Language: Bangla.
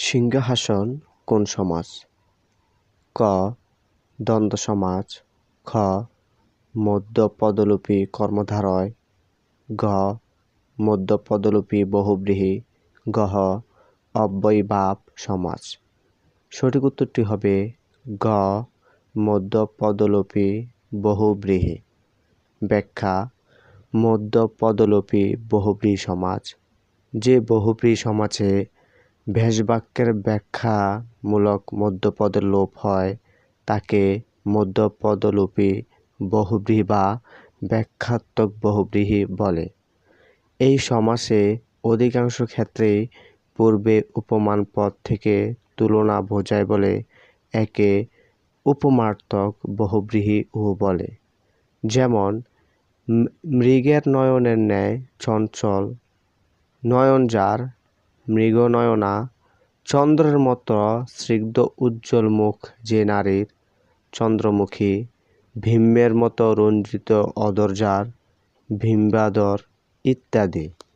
সিংহাসন কোন সমাস ক. দ্বন্দ্ব সমাজ। খ. মধ্য পদলোপী কর্মধারয়। গ মধ্য পদলোপী বহুব্রীহি। গহ অব্যয়ভাব সমাজ। সঠিক উত্তরটি হবে গ মধ্য পদলোপী বহুব্রীহি। ব্যাখ্যা মধ্য পদলোপী বহুব্রীহি সমাজ। যে বহুব্রীহি সমাজে ভেষবাক্যের ব্যাখ্যামূলক মধ্যপদের লোপ হয়। তাকে মধ্যপদলোপী বহুব্রীহি বা ব্যাখ্যাত্মক বহুব্রীহি বলে। এই সমাসে অধিকাংশ ক্ষেত্রেই পূর্বে উপমান পদ থেকে তুলনা বোঝায় বলে একে উপমার্থক বহুব্রীহিও বলে। যেমন, মৃগের নয়নের ন্যায় চঞ্চল নয়ন যার মৃগনয়না, চন্দ্রের মতো স্নিগ্ধ উজ্জ্বল মুখ যে নারীর, চন্দ্রমুখী, ভীমের মতো রঞ্জিত অধর যার ভীমবাদর ইত্যাদি।